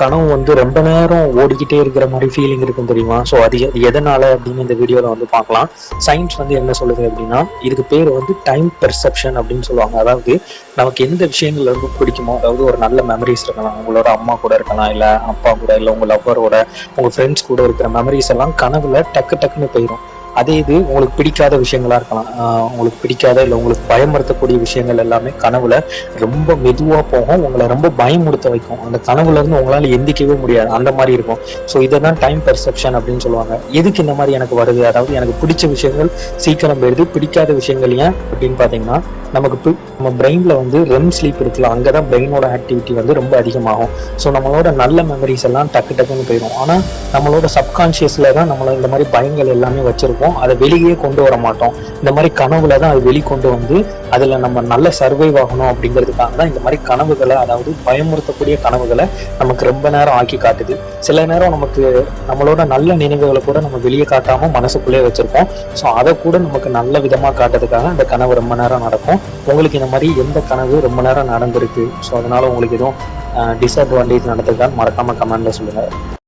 கனவு வந்து ரொம்ப நேரம் ஓடிக்கிட்டே இருக்கிற மாதிரி ஃபீலிங் இருக்கும் தெரியுமா? ஸோ அது எதனால அப்படின்னு இந்த வீடியோவில் வந்து பார்க்கலாம். சயின்ஸ் வந்து என்ன சொல்லுது அப்படின்னா இதுக்கு பேர் வந்து டைம் பெர்செப்ஷன் அப்படின்னு சொல்லுவாங்க. அதாவது நமக்கு எந்த விஷயங்கள் ரொம்ப பிடிக்குமோ அதாவது ஒரு நல்ல மெமரிஸ் இருக்கலாம். உங்களோட அம்மா கூட இருக்கலாம் இல்லை அப்பா கூட இல்லை உங்கள் லவ்வரோட உங்கள் ஃப்ரெண்ட்ஸ் கூட இருக்கிற மெமரிஸ் எல்லாம் கனவுல டக்கு டக்குன்னு போயிடும் அதே இது உங்களுக்கு பிடிக்காத விஷயங்களா இருக்கலாம். உங்களுக்கு பிடிக்காத இல்லை உங்களுக்கு பயமுறுத்தக்கூடிய விஷயங்கள் எல்லாமே கனவுல ரொம்ப மெதுவா போகும். உங்களை ரொம்ப பயமுறுத்த வைக்கும். அந்த கனவுல இருந்து உங்களால எந்திக்கவே முடியாது. அந்த மாதிரி இருக்கும். ஸோ இதை தான் டைம் பெர்செப்ஷன் அப்படின்னு சொல்லுவாங்க. எதுக்கு இந்த மாதிரி எனக்கு வருது? அதாவது எனக்கு பிடிச்ச விஷயங்கள் சீக்கிரம் போயிடுது. பிடிக்காத விஷயங்கள் ஏன் அப்படின்னு பார்த்தீங்கன்னா நமக்கு நம்ம பிரெயின்ல வந்து ரெம் ஸ்லீப் இருக்குல்ல அங்கதான் பிரெயினோட ஆக்டிவிட்டி வந்து ரொம்ப அதிகமாகும். ஸோ நம்மளோட நல்ல மெமரிஸ் எல்லாம் டக்கு டக்குன்னு போயிடும் ஆனா நம்மளோட சப்கான்ஷியஸில் தான் நம்மள இந்த மாதிரி பயங்கள் எல்லாமே வச்சுருப்போம் அதை வெளியே கொண்டு வர மாட்டோம். இந்த மாதிரி கனவுல தான் அது வெளிக்கொண்டு வந்து அதுல நம்ம நல்ல சர்வைவ் ஆகணும் அப்படிங்கிறதுக்காக தான் இந்த மாதிரி கனவுகளை அதாவது பயமுறுத்தக்கூடிய கனவுகளை நமக்கு ரொம்ப நேரம் ஆக்கி காட்டுது. சில நேரம் நமக்கு நம்மளோட நல்ல நினைவுகளை கூட நம்ம வெளியே காட்டாம மனசுக்குள்ளேயே வச்சுருப்போம். ஸோ அதை கூட நமக்கு நல்ல விதமா காட்டுறதுக்காக அந்த கனவு ரொம்ப நேரம் நடக்கும். உங்களுக்கு இந்த மாதிரி எந்த கனவு ரொம்ப நேரம் நடந்திருக்கு? ஸோ அதனால உங்களுக்கு எதுவும் டிஸ்அட்வான்டேஜ் நடந்திருக்கான்னு மறக்காம கமெண்ட்ல சொல்லுங்க.